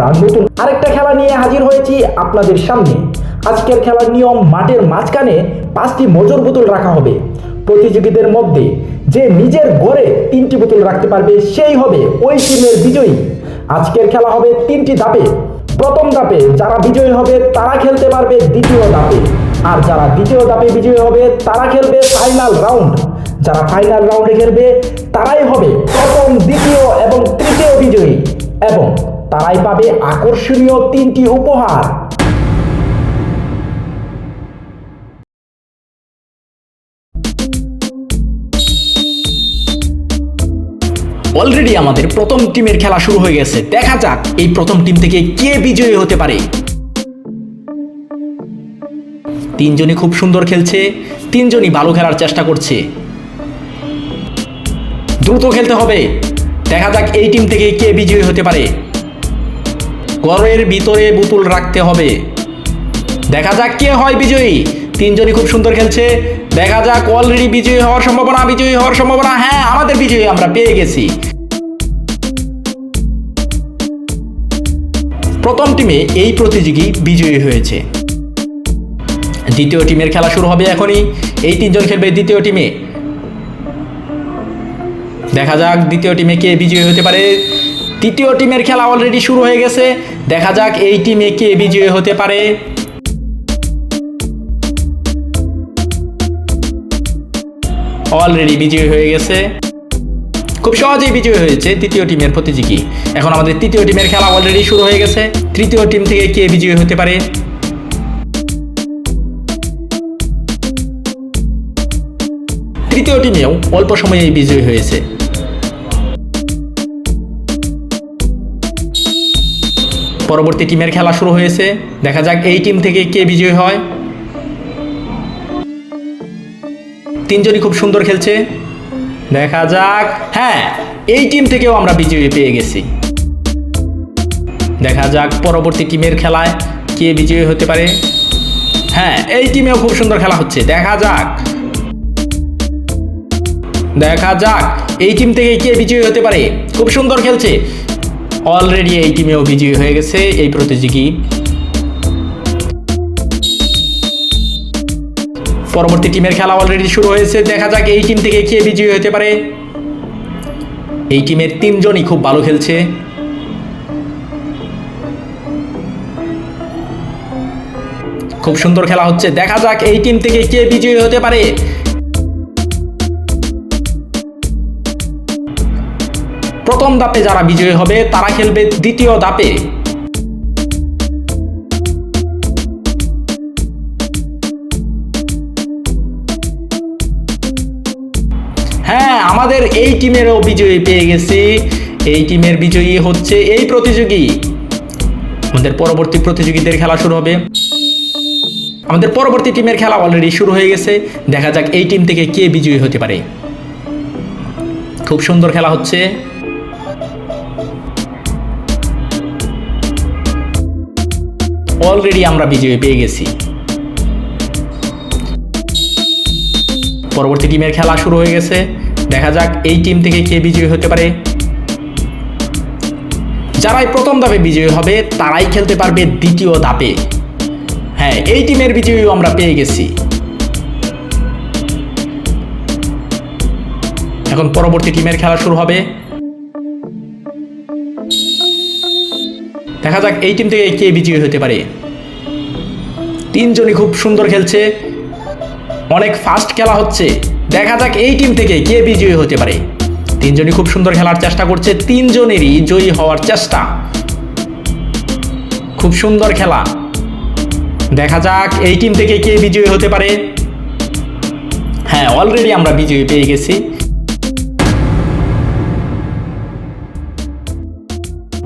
আমরা নতুন আরেকটা খেলা নিয়ে হাজির হয়েছি আপনাদের সামনে। আজকের খেলার নিয়ম মাঠের মাঝখানে পাঁচটি মজুর বোতল রাখা হবে। প্রতিযোগীদের মধ্যে যে নিজের ঘরে তিনটি বোতল রাখতে পারবে সেই হবে ওই টিমের বিজয়ী। আজকের খেলা হবে তিনটি ধাপে। প্রথম ধাপে যারা বিজয়ী হবে তারা খেলতে পারবে দ্বিতীয় ধাপে। আর যারা দ্বিতীয় ধাপে বিজয়ী হবে তারা খেলবে ফাইনাল রাউন্ড যারা ফাইনাল রাউন্ডে খেলবে তারাই হবে প্রথম, দ্বিতীয় এবং তৃতীয় বিজয়ী। এবং তারাই পাবে আকর্ষণীয় তিনটি উপহার। অলরেডি আমাদের প্রথম টিমের খেলা শুরু হয়ে গেছে। দেখা যাক এই প্রথম টিম থেকে কে বিজয়ী হতে পারে। তিনজনই খুব সুন্দর খেলছে, তিনজনই ভালো খেলার চেষ্টা করছে। দ্রুত খেলতে হবে। দেখা যাক এই টিম থেকে কে বিজয়ী হতে পারে। ঘরের ভিতরে বোতল রাখতে হবে। দেখা যাক কে হয় বিজয়ী। তিনজনই খুব সুন্দর খেলছে। দেখা যাক অলরেডি বিজয়ী হওয়ার সম্ভাবনা, বিজয়ী হওয়ার সম্ভাবনা। হ্যাঁ আমাদের বিজয়ী আমরা পেয়ে গেছি। প্রথম টিমে এই প্রতিযোগী বিজয়ী হয়েছে। দ্বিতীয় টিমের খেলা শুরু হবে এখনই। এই তিনজন খেলবে দ্বিতীয় টিমে দেখা যাক দ্বিতীয় টিমে কে বিজয়ী হতে পারে। তৃতীয় টিমের খেলা অলরেডি শুরু হয়ে গেছে। দেখা যাক এই টিমে কে বিজয়ী হতে পারে। অলরেডি বিজয়ী হয়ে গেছে। খুব সহজেই বিজয়ী হয়েছে তৃতীয় টিমের প্রতিযোগী। এখন আমাদের তৃতীয় টিমের খেলা অলরেডি শুরু হয়ে গেছে। তৃতীয় টিম থেকে কে বিজয়ী হতে পারে? তৃতীয় টিমেও অল্প সময়েই বিজয়ী হয়েছে। পরবর্তী টিমের খেলা শুরু হয়েছে। দেখা যাক এই টিম থেকে কে বিজয়ী হয়। তিনজনই খুব সুন্দর খেলছে। দেখা যাক। হ্যাঁ এই টিম থেকেও আমরা বিজয়ী পেয়ে গেছি। দেখা যাক পরবর্তী টিমের খেলায় কে বিজয়ী হতে পারে। হ্যাঁ এই টিমেও খুব সুন্দর খেলা হচ্ছে। দেখা যাক। দেখা যাক এই টিম থেকে কে বিজয়ী হতে পারে। খুব সুন্দর খেলছে। অলরেডি এই টিমেও বিজয়ী হয়ে গেছে এই প্রতিযোগী। পরবর্তী টিমের খেলা অলরেডি শুরু হয়েছে। দেখা যাক এই টিম থেকে কে বিজয়ী হতে পারে। এই টিমের তিনজনই খুব ভালো খেলছে। খুব সুন্দর খেলা হচ্ছে। দেখা যাক এই টিম থেকে কে বিজয়ী হতে পারে। প্রথম ধাপে যারা বিজয়ী হবে, তারা খেলবে দ্বিতীয় ধাপে। হ্যাঁ আমাদের এই টিমেরও বিজয়ী পেয়ে গেছি। এই টিমের বিজয়ী হচ্ছে এই প্রতিযোগী। আমাদের পরবর্তী প্রতিযোগীদের খেলা শুরু হবে। আমাদের পরবর্তী টিমের খেলা অলরেডি শুরু হয়ে গেছে। দেখা যাক এই টিম থেকে কে বিজয়ী হতে পারে। খুব সুন্দর খেলা হচ্ছে। অলরেডি আমরা বিজয়ী পেয়ে গেছি। পরবর্তী টিমের খেলা শুরু হয়ে গেছে। দেখা যাক এই টিম থেকে কে বিজয়ী হতে পারে। যারাই প্রথম ধাপে বিজয়ী হবে, তারাই খেলতে পারবে দ্বিতীয় ধাপে। হ্যাঁ এই টিমের বিজয়ীও আমরা পেয়ে গেছি। এখন পরবর্তী টিমের খেলা শুরু হবে। দেখা যাক এই টিম থেকে কে বিজয়ী হতে পারে। তিনজনই খুব সুন্দর খেলছে। অনেক ফাস্ট খেলা হচ্ছে। দেখা যাক এই টিম থেকে কে বিজয়ী হতে পারে। তিনজনই খুব সুন্দর খেলার চেষ্টা করছে। তিনজনেরই জয়ী হওয়ার চেষ্টা। খুব সুন্দর খেলা। দেখা যাক এই টিম থেকে কে বিজয়ী হতে পারে। হ্যাঁ অলরেডি আমরা বিজয়ী পেয়ে গেছি।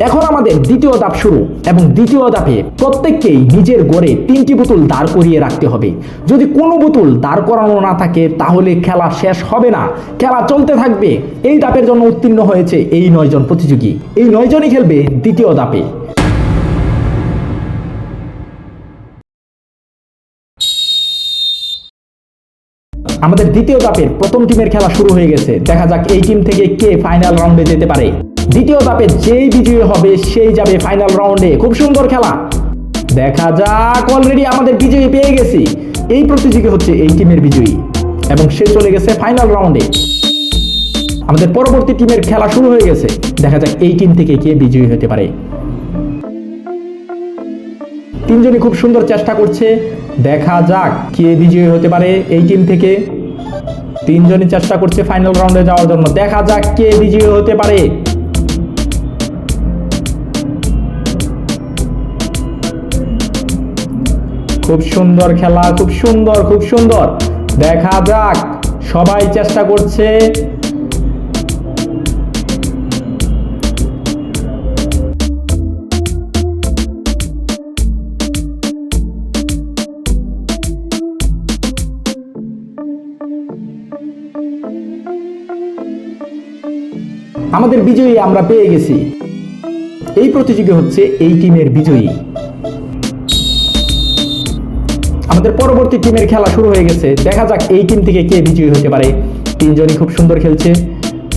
এখন আমাদের দ্বিতীয় ধাপ শুরু এবং দ্বিতীয় ধাপে প্রত্যেককেই নিজের গড়ে তিনটি বোতল দাঁড় করিয়ে রাখতে হবে। যদি কোনো বোতল দাঁড় করানো না থাকে, তাহলে খেলা শেষ হবে না। খেলা চলতে থাকবে। এই ধাপের জন্য উত্তীর্ণ হয়েছে এই নয়জন প্রতিযোগী। এই নয়জনই খেলবে দ্বিতীয় ধাপে। আমাদের দ্বিতীয় ধাপের প্রথম টিমের খেলা শুরু হয়ে গেছে। দেখা যাক এই টিম থেকে কে ফাইনাল রাউন্ডে যেতে পারে। দ্বিতীয় ধাপে যেই বিজয়ী হবে, সেই যাবে ফাইনাল রাউন্ডে খুব সুন্দর খেলা। দেখা যাক অলরেডি আমাদের বিজয়ী পেয়ে গেছি। এই প্রতিযোগী হচ্ছে এই টিমের বিজয়ী। এবং সে চলে গেছে ফাইনাল রাউন্ডে আমাদের পরবর্তী টিমের খেলা শুরু হয়ে গেছে। দেখা যাক এই টিম থেকে কে বিজয়ী হতে পারে। তিনজনই খুব সুন্দর চেষ্টা করছে। দেখা যাক কে বিজয়ী হতে পারে এই টিম থেকে। তিনজনই চেষ্টা করছে ফাইনাল রাউন্ডে যাওয়ার জন্য। দেখা যাক কে বিজয়ী হতে পারে। খুব সুন্দর খেলা, খুব সুন্দর খুব সুন্দর। দেখা যাক, সবাই চেষ্টা করছে। আমাদের বিজয়ী আমরা পেয়ে গেছি। এই প্রতিযোগী হচ্ছে এই টিমের বিজয়ী। আমাদের পরবর্তী টিমের খেলা শুরু হয়ে গেছে। দেখা যাক এই টিম থেকে কে বিজয়ী হতে পারে। তিনজনই খুব সুন্দর খেলছে।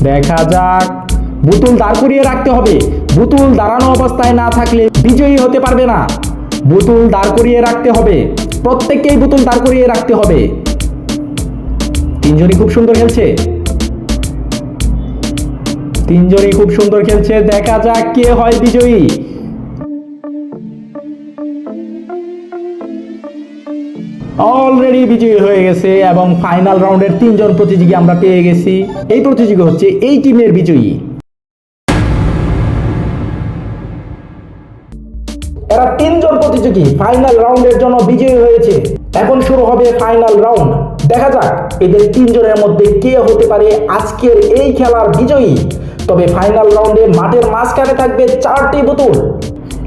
দেখা যাক। বুতুল দাঁড় করিয়ে রাখতে হবে। বুতুল দাঁড়ানো অবস্থায় না থাকলে বিজয়ী হতে পারবে না। বুতুল দাঁড় করিয়ে রাখতে হবে। প্রত্যেককেই বুতুল দাঁড় করিয়ে রাখতে হবে। তিনজনই খুব সুন্দর খেলছে। তিনজনই খুব সুন্দর খেলছে। দেখা যাক কে হয় বিজয়ী। অলরেডি বিজয়ী হয়ে গেছে এবং ফাইনাল রাউন্ডের তিনজন প্রতিযোগী আমরা পেয়ে গেছি। এই প্রতিযোগী হচ্ছে এই টিমের বিজয়ী। এরা তিনজন প্রতিযোগী ফাইনাল রাউন্ডের জন্য বিজয়ী হয়েছে। এখন শুরু হবে ফাইনাল রাউন্ড দেখা যাক এদের তিনজনের মধ্যে কে হতে পারে আজকের এই খেলার বিজয়ী। তবে ফাইনাল রাউন্ডে মাঠের মাঝখানে থাকবে চারটি বোতল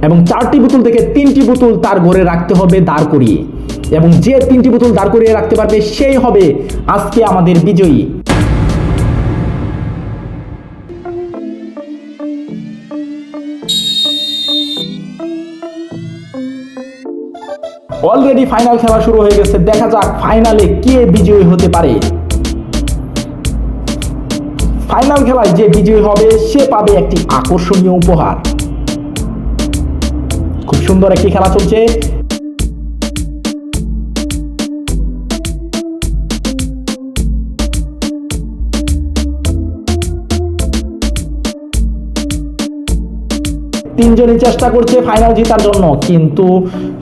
এবং চারটি বোতল থেকে তিনটি বোতল তার ঘরে রাখতে হবে দাঁড় করিয়ে। এবং যে তিনটি বোতল দাঁড় করিয়ে রাখতে পারবে সেই হবে আজকে আমাদের বিজয়ী। অলরেডি ফাইনাল খেলা শুরু হয়ে গেছে, দেখা যাক ফাইনালে কে বিজয়ী হতে পারে। ফাইনাল খেলায় যে বিজয়ী হবে, সে পাবে একটি আকর্ষণীয় উপহার। খুব সুন্দর একটি খেলা চলছে। তিনজনই চেষ্টা করছে ফাইনাল জেতার জন্য। কিন্তু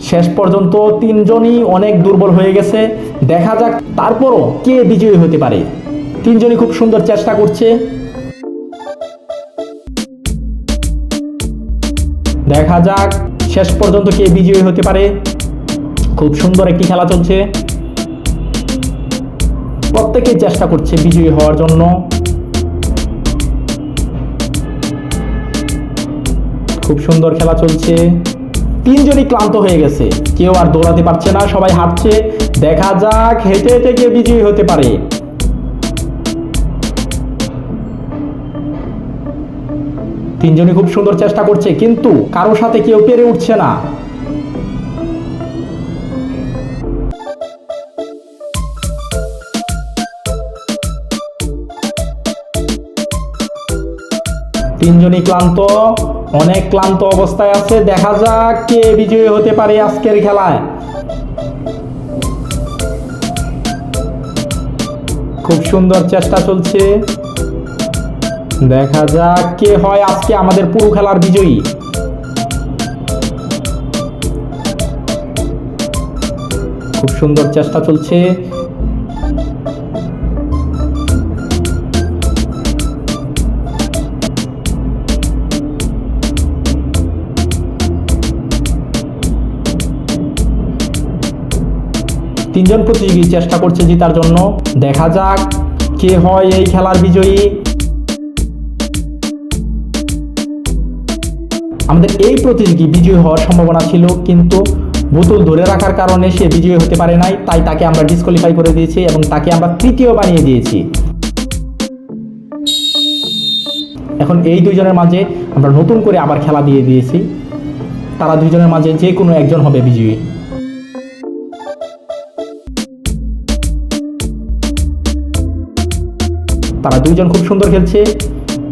শেষ পর্যন্ত তিনজনই অনেক দুর্বল হয়ে গেছে। দেখা যাক তারপরও কে বিজয়ী হতে পারে। তিনজনই খুব সুন্দর চেষ্টা করছে। দেখা যাক শেষ পর্যন্ত কে বিজয়ী হতে পারে। খুব সুন্দর একটি খেলা চলছে। প্রত্যেকেই চেষ্টা করছে বিজয়ী হওয়ার জন্য। খুব সুন্দর খেলা চলছে। তিনজনই ক্লান্ত হয়ে গেছে। কেউ আর দৌড়াতে পারছে না, সবাই হাঁটছে। দেখা যাক, হেঁটে হেঁটে কে বিজয়ী হতে পারে। তিনজনই খুব সুন্দর চেষ্টা করছে, কিন্তু কারোর সাথে কেউ পেরে উঠছে না। তিনজনই ক্লান্ত, অনেক ক্লান্ত অবস্থায় আছে। দেখা যাক কে বিজয়ী হতে পারে আজকের খেলায়। খুব সুন্দর চেষ্টা চলছে। দেখা যাক কে হয় আজকে আমাদের পুরো খেলার বিজয়ী। খুব সুন্দর চেষ্টা চলছে। তিনজন প্রতিযোগী চেষ্টা করছে জেতার জন্য। দেখা যাক কে হয় এই খেলার বিজয়ী। আমাদের এই প্রতিযোগী বিজয়ী হওয়ার সম্ভাবনা ছিল, কিন্তু বোতল ধরে রাখার কারণে সে বিজয়ী হতে পারে নাই, তাই তাকে আমরা ডিসকোয়ালিফাই করে দিয়েছি এবং তাকে আমরা তৃতীয় বানিয়ে দিয়েছি। এখন এই দুইজনের মাঝে আমরা নতুন করে আবার খেলা দিয়ে দিয়েছি। তারা দুইজনের মাঝে যে কোনো একজন হবে বিজয়ী। তারা দুইজন খুব সুন্দর খেলছে।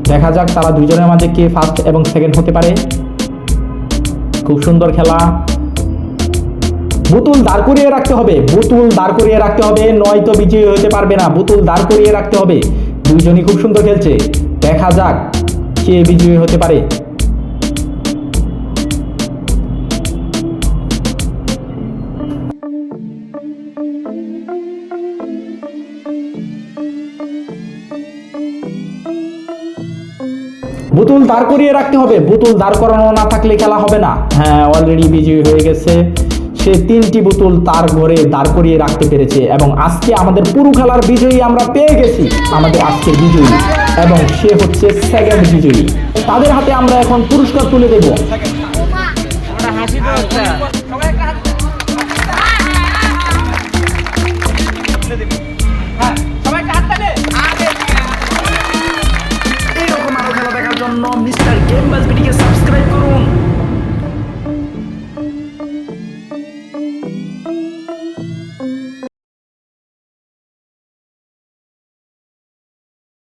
দেখা যাক তারা দুইজনের মাঝে কে ফার্স্ট এবং সেকেন্ড হতে পারে। খুব সুন্দর খেলা। বুতুল দাঁড় করিয়ে রাখতে হবে। বুতুল দাঁড় করিয়ে রাখতে হবে। নয়তো বিজয়ী হতে পারবে না। বুতুল দাঁড় করিয়ে রাখতে হবে। দুইজনই খুব সুন্দর খেলছে। দেখা যাক কে বিজয়ী হতে পারে। বুতুল দাঁড় করিয়ে রাখতে হবে। বোতল দাঁড় করানো না থাকলে খেলা হবে না। হ্যাঁ অলরেডি বিজয়ী হয়ে গেছে। সে তিনটি বোতল তার ঘরে দাঁড় করিয়ে রাখতে পেরেছে এবং আজকে আমাদের পুরো খেলার বিজয়ী আমরা পেয়ে গেছি। আমাদের আজকে বিজয়ী। এবং সে হচ্ছে সেকেন্ড বিজয়ী। তাদের হাতে আমরা এখন পুরস্কার তুলে দেব।